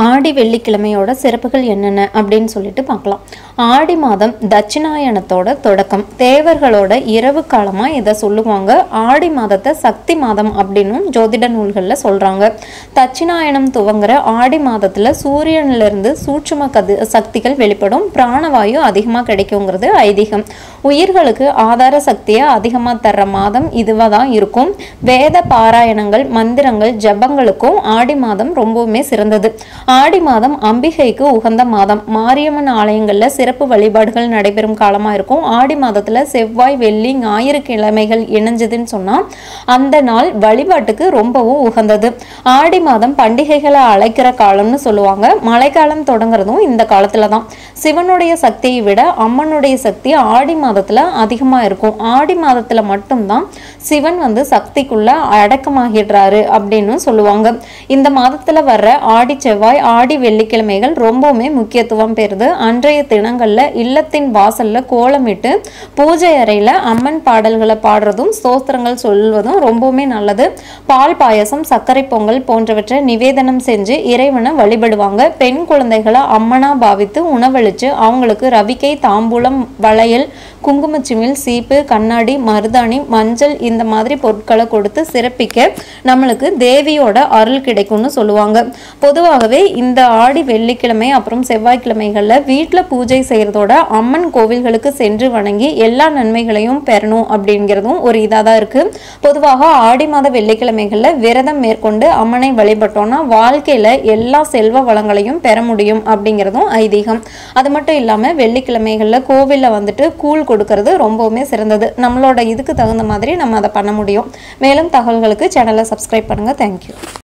ஆடி வெள்ளிக்கிழமையோட சிறப்புகள் என்னென்ன அப்படின்னு சொல்லிட்டு பார்க்கலாம். ஆடி மாதம் தட்சிணாயனத்தோட தொடக்கம். தேவர்களோட இரவு காலமாக இதை சொல்லுவாங்க. ஆடி மாதத்தை சக்தி மாதம் அப்படின்னும் ஜோதிட நூல்களில் சொல்கிறாங்க தட்சிணாயனம் துவங்குற ஆடி மாதத்தில் சூரியனிலிருந்து சூட்சும கது சக்திகள் வெளிப்படும். பிராணவாயு அதிகமாக கிடைக்குங்கிறது ஐதீகம். உயிர்களுக்கு ஆதார சக்தியை அதிகமாக தர்ற மாதம் இதுவாக தான் இருக்கும். வேத பாராயணங்கள் மந்திரங்கள் ஜபங்களுக்கும் ஆடி மாதம் ரொம்பவுமே சிறந்தது. ஆடி மாதம் அம்பிகைக்கு உகந்த மாதம். மாரியம்மன் ஆலயங்களில் சிறப்பு வழிபாடுகள் நடைபெறும் காலமாக இருக்கும். ஆடி மாதத்துல செவ்வாய் வெள்ளி ஞாயிறு கிழமைகள் இணைஞ்சதுன்னு சொன்னால் அந்த நாள் வழிபாட்டுக்கு ரொம்பவும் உகந்தது. ஆடி மாதம் பண்டிகைகளை அழைக்கிற காலம்னு சொல்லுவாங்க. மழைக்காலம் தொடங்குறதும் இந்த காலத்துல தான் சிவனுடைய சக்தியை விட அம்மனுடைய சக்தி ஆடி மாதத்தில் அதிகமாக இருக்கும். ஆடி மாதத்தில் மட்டும்தான் சிவன் வந்து சக்திக்குள்ள அடக்கமாகிடுறாரு அப்படின்னு சொல்லுவாங்க. இந்த மாதத்தில் வர்ற ஆடி செவ்வாய் ஆடி வெள்ளிக்கிழமைகள் ரொம்பவுமே முக்கியத்துவம் பெறுது. அன்றைய தினங்களில் இல்லத்தின் வாசலில் கோலமிட்டு பூஜை அறையில் அம்மன் பாடல்களை பாடுறதும் ஸ்தோத்திரங்கள் சொல்வதும் ரொம்பவுமே நல்லது. பால் பாயசம் சர்க்கரை பொங்கல் போன்றவற்றை நிவேதனம் செஞ்சு இறைவனை வழிபடுவாங்க. பெண் குழந்தைகளை அம்மனா பாவித்து வச்சு அவங்களுக்கு ரவிக்கை தாம்பூலம் வளையல் குங்குமச்சிமிழ் சீப்பு கண்ணாடி மருதாணி மஞ்சள் இந்த மாதிரி பொருட்களை கொடுத்து சிறப்பிக்க நம்மளுக்கு தேவியோட அருள் கிடைக்கும்னு சொல்லுவாங்க. பொதுவாகவே இந்த ஆடி வெள்ளிக்கிழமை அப்புறம் செவ்வாய்க்கிழமைகளில் வீட்டில் பூஜை செய்கிறதோட அம்மன் கோவில்களுக்கு சென்று வணங்கி எல்லா நன்மைகளையும் பெறணும் அப்படிங்கிறதும் ஒரு இதாக தான் இருக்குது பொதுவாக ஆடி மாத வெள்ளிக்கிழமைகளில் விரதம் மேற்கொண்டு அம்மனை வழிபட்டோம்னா வாழ்க்கையில் எல்லா செல்வ வளங்களையும் பெற முடியும் அப்படிங்கிறதும் ஐதீகம். அது மட்டும் இல்லாமல் வெள்ளிக்கிழமைகளில் கோவிலில் வந்துட்டு கூழ் கொடுக்கறது ரொம்பவுமே சிறந்தது. நம்மளோட இதுக்கு தகுந்த மாதிரி நம்ம அதை பண்ண முடியும். மேலும் தகவல்களுக்கு சேனலை சப்ஸ்கிரைப் பண்ணுங்கள் தேங்க்யூ